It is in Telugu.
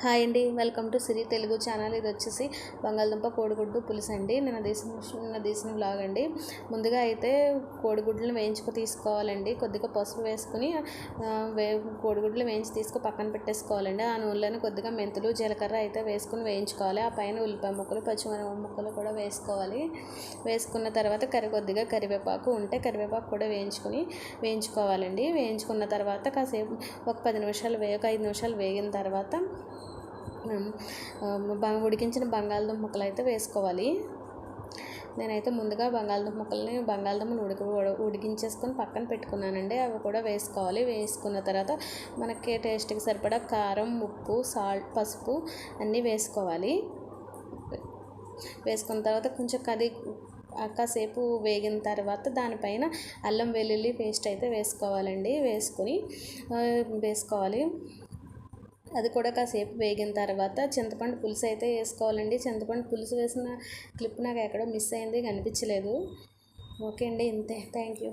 హాయ్ అండి welcome to Siri Telugu channel. ఇది వచ్చేసి బంగాళదుంప కోడిగుడ్డు పులుసు అండి. నేను తీసిన నిన్న తీసిన బ్లాగ్ అండి. ముందుగా అయితే కోడిగుడ్లను వేయించుకు తీసుకోవాలండి. కొద్దిగా పసుపు వేసుకుని వే కోడిగుడ్లు వేయించి తీసుకు పక్కన పెట్టేసుకోవాలండి. ఆ నూనెలోనే కొద్దిగా మెంతులు జీలకర్ర అయితే వేసుకుని వేయించుకోవాలి. ఆ పైన ఉల్లిపాయ ముక్కలు పచ్చిమిరపకాయ ముక్కలు కూడా వేసుకోవాలి. వేసుకున్న తర్వాత కరి కొద్దిగా కరివేపాకు ఉంటే కరివేపాకు కూడా వేయించుకుని వేయించుకోవాలండి. వేయించుకున్న తర్వాత కాసేపు ఒక పది నిమిషాలు వేయ ఒక ఐదు నిమిషాలు వేగిన తర్వాత ఉడికించిన బంగాళదుంప ముక్కలు అయితే వేసుకోవాలి. నేనైతే ముందుగా బంగాళదుంప ముక్కల్ని బంగాళదుంపలు ఉడికి ఉడికించేసుకొని పక్కన పెట్టుకున్నానండి. అవి కూడా వేసుకోవాలి. వేసుకున్న తర్వాత మనకి టేస్ట్కి సరిపడా కారం ఉప్పు సాల్ట్ పసుపు అన్నీ వేసుకోవాలి. వేసుకున్న తర్వాత కొంచెం కది కాసేపు వేగిన తర్వాత దానిపైన అల్లం వెల్లుల్లి పేస్ట్ అయితే వేసుకోవాలండి. వేసుకొని వేసుకోవాలి. అది కూడా కాసేపు వేగిన తర్వాత చింతపండు పులుసు అయితే వేసుకోవాలండి. చింతపండు పులుసు వేసిన క్లిప్ నాకు ఎక్కడో మిస్ అయింది కనిపించలేదు. ఓకే అండి ఇంతే. Thank you.